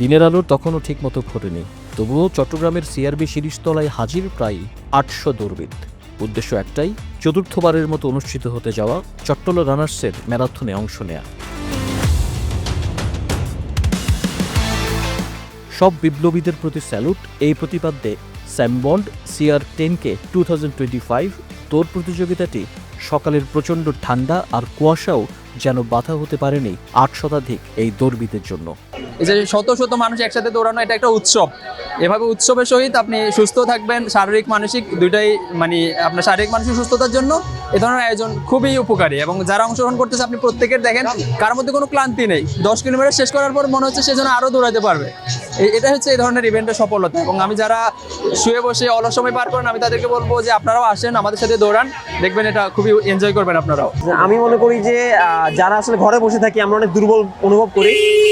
দিনের আলো তখনও ঠিকমতো ফোটেনি তবুও চট্টগ্রামের সিআরবি শিরিষতলায় হাজির প্রায় আটশো দৌড়বিদ উদ্দেশ্য একটাই, চতুর্থবারের মতো অনুষ্ঠিত হতে যাওয়া চট্টল রানার্সের ম্যারাথনে অংশ নেয়া। সব বিপ্লবীদের প্রতি স্যালুট, এই প্রতিপাদ্যে স্যামবন্ড সিআর টেনকে টু থাউজেন্ড টোয়েন্টি ফাইভ, তোর প্রতিযোগিতাটি সকালের প্রচণ্ড ঠান্ডা আর কুয়াশাও যেন বাধা হতে পারেনি আট শতাধিক এই দৌড়বিদের জন্য। শত শত মানুষ একসাথে দৌড়ানো, এটা একটা উৎসব। এভাবে উৎসবের সহিত আপনি সুস্থ থাকবেন, শারীরিক, মানসিক দুইটাই মানে আপনার শারীরিক, মানসিক সুস্থতার জন্য। এ ধরনের আয়োজন খুবই উপকারী এবং যারা অংশগ্রহণ করতেছে, আপনি প্রত্যেকের দেখেন কার মধ্যে কোনো ক্লান্তি নেই। দশ কিলোমিটার শেষ করার পর মনে হচ্ছে সে যেন আরও দৌড়াতে পারবে। এটা হচ্ছে এই ধরনের ইভেন্টের সফলতা এবং আমি যারা শুয়ে বসে অলস সময় পার করেন, আমি তাদেরকে বলব যে আপনারাও আসেন, আমাদের সাথে দৌড়ান, দেখবেন এটা খুবই এনজয় করবেন আপনারাও। আমি মনে করি যে যারা আসলে ঘরে বসে থাকি, আমরা অনেক দুর্বল অনুভব করি।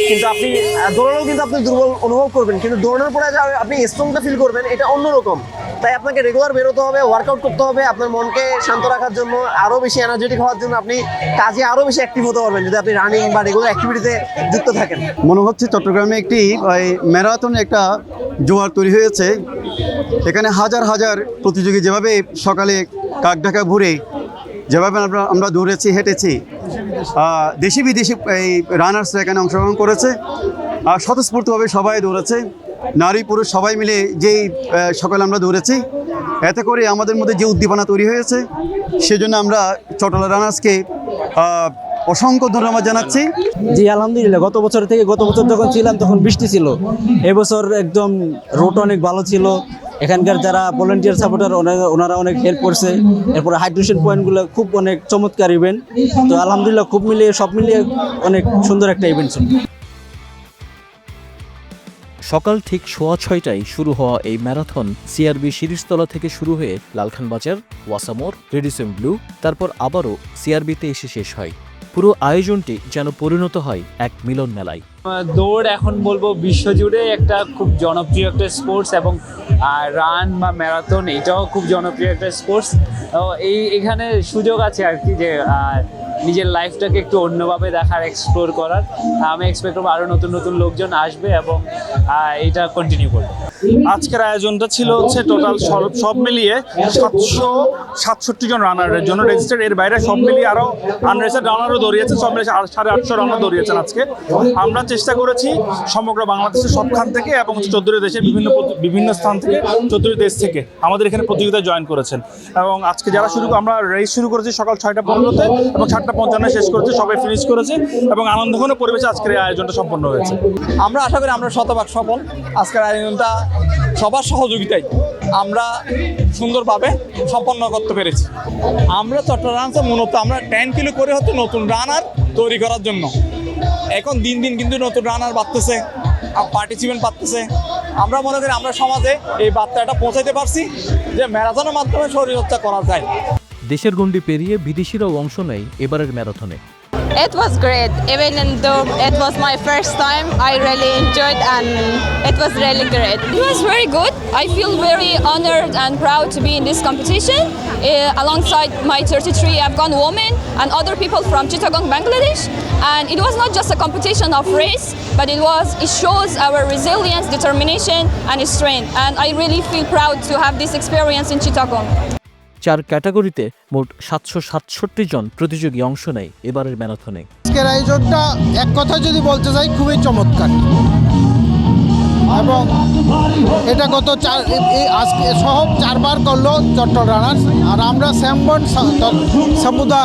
কিন্তু আপনি দৌড়ালেও কিন্তু আপনি দুর্বল অনুভব করবেন। কিন্তু দৌড়ানোর পরে আপনি স্ট্রংটা ফিল করবেন, এটা অন্যরকম। তাই আপনাকে রেগুলার বেরোতে হবে ওয়ার্কআউট করতে হবে, আপনার মনকে শান্ত রাখার জন্য আরও বেশি এনার্জেটিক হওয়ার জন্য আপনি কাজে আরও বেশি অ্যাক্টিভ হতে পারবেন যদি আপনি রানিং বা রেগুলার অ্যাক্টিভিটিতে যুক্ত থাকেন। মনে হচ্ছে চট্টগ্রামে একটি ম্যারাথন একটা জোয়ার তৈরি হয়েছে। এখানে হাজার হাজার প্রতিযোগী যেভাবে সকালে কাক ঢাকা ঘুরে, যেভাবে আমরা আমরা দৌড়েছি, হেঁটেছি দেশি বিদেশি এই রানার্সরা এখানে অংশগ্রহণ করেছে। আর স্বতঃস্ফূর্তভাবে সবাই দৌড়েছে। নারী পুরুষ সবাই মিলে যেই সকালে আমরা দৌড়েছি এতে করে আমাদের মধ্যে যে উদ্দীপনা তৈরি হয়েছে, সেজন্য আমরা চটলা রানার্সকে অসংখ্য ধন্যবাদ জানাচ্ছি। জি, আলহামদুলিল্লাহ, গত বছর থেকে, গত বছর যখন ছিলাম, তখন বৃষ্টি ছিল। এবছর একদম রোড অনেক ভালো ছিল। এখানকার যারা ভলেন্টিয়ার সাপোর্টার ওনারা অনেক হেল্প করছে। এরপরে হাইড্রেশন পয়েন্টগুলো খুব অনেক চমৎকার ইভেন্ট তো আলহামদুলিল্লাহ, খুব মিলিয়ে, সব মিলিয়ে অনেক সুন্দর একটা ইভেন্ট ছিল। সকাল ঠিক সোয়া ছয়টায় শুরু হওয়া এই ম্যারাথন সিআরবি শিরিষতলা থেকে শুরু হয়ে লালখান বাজার ওয়াসামোর, রেডিসেম ব্লু, তারপর আবারও সিআরবিতে এসে শেষ হয়। পুরো আয়োজনটি যেন পরিণত হয় এক মিলন মেলায়। দৌড় এখন বলব বিশ্বজুড়ে একটা খুব জনপ্রিয় একটা স্পোর্টস এবং রান বা ম্যারাথন, এটাও খুব জনপ্রিয় একটা স্পোর্টস। এই এখানে সুযোগ আছে আর কি যে নিজের লাইফটাকে একটু অন্যভাবে দেখার এক্সপ্লোর করার। আমি এক্সপেক্ট করব আরও নতুন নতুন লোকজন আসবে এবং এটা কন্টিনিউ করবে। আজকের আয়োজনটা ছিল হচ্ছে টোটাল সব মিলিয়ে সাতশো সাতষট্টি জন রানারের জন্য রেজিস্টার্ড এর বাইরে সব মিলিয়ে আরও আনরেজিস্টার্ড রানারও দৌড়িয়েছে সব মিলিয়ে সাড়ে আটশো রানার দৌড়িয়েছেন আজকে। আমরা চেষ্টা করেছি সমগ্র বাংলাদেশের সবখান থেকে এবং চৌদ্দটি দেশের বিভিন্ন বিভিন্ন স্থান থেকে চৌদ্দটি দেশ থেকে আমাদের এখানে প্রতিযোগিতায় জয়েন করেছেন। এবং আজকে যারা শুরু, আমরা রেস শুরু করেছি সকাল ছয়টা পনেরোতে এবং সাতটা পঞ্চান্ন শেষ করেছে, সবাই ফিনিশ করেছে এবং আনন্দঘন পরিবেশে আজকের এই আয়োজনটা সম্পন্ন হয়েছে। আমরা আশা করি আমরা শতভাগ সফল। আজকের আয়োজনটা সবার সহযোগিতায় আমরা সুন্দরভাবে সম্পন্ন করতে পেরেছি। আমরা চট্টগ্রামে মূলত আমরা টেন কিলো করে হচ্ছে নতুন রানার তৈরি করার জন্য। এখন দিন দিন কিন্তু নতুন রানার বাড়তেছে পার্টিসিপেন্ট বাড়তেছে। আমরা মনে করি আমরা সমাজে এই বার্তাটা পৌঁছাইতে পারছি যে ম্যারাথনের মাধ্যমে শরীরচর্চা করা যায়। দেশের গণ্ডি পেরিয়ে বিদেশিরাও অংশ নেয় এবারের ম্যারাথনে It was great. Even though it was my first time, I really enjoyed and it was really great. It was very good. I feel very honored and proud to be in this competition uh, alongside my 33 Afghan women and other people from Chittagong, Bangladesh. And it was not just a competition of race, but it was it shows our resilience, determination, and strength. And I really feel proud to have this experience in Chittagong. চার ক্যাটাগরিতে মোট সাতশো সাতষট্টি জন প্রতিযোগী অংশ নেয় এবারের ম্যারাথনে। আজকের আয়োজনটা এক কথা যদি বলতে চাই খুবই চমৎকার। এবং এটা গত চার আজকে সহ চারবার করল চট্টল রানার্স। আর আমরা স্যামবন সামুদা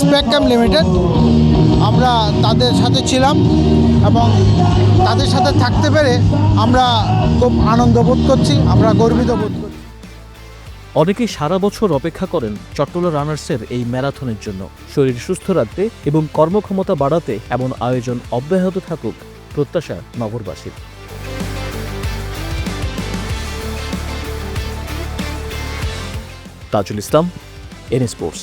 স্পেকট্রাম লিমিটেড। আমরা তাদের সাথে ছিলাম এবং তাদের সাথে থাকতে পেরে আমরা খুব আনন্দ বোধ করছি, আমরা গর্বিত বোধ করছি। অনেকেই সারা বছর অপেক্ষা করেন চট্টলা রানার্সের এই ম্যারাথনের জন্য। শরীর সুস্থ রাখতে এবং কর্মক্ষমতা বাড়াতে এমন আয়োজন অব্যাহত থাকুক প্রত্যাশা নগরবাসীর। Tajul Islam N sports.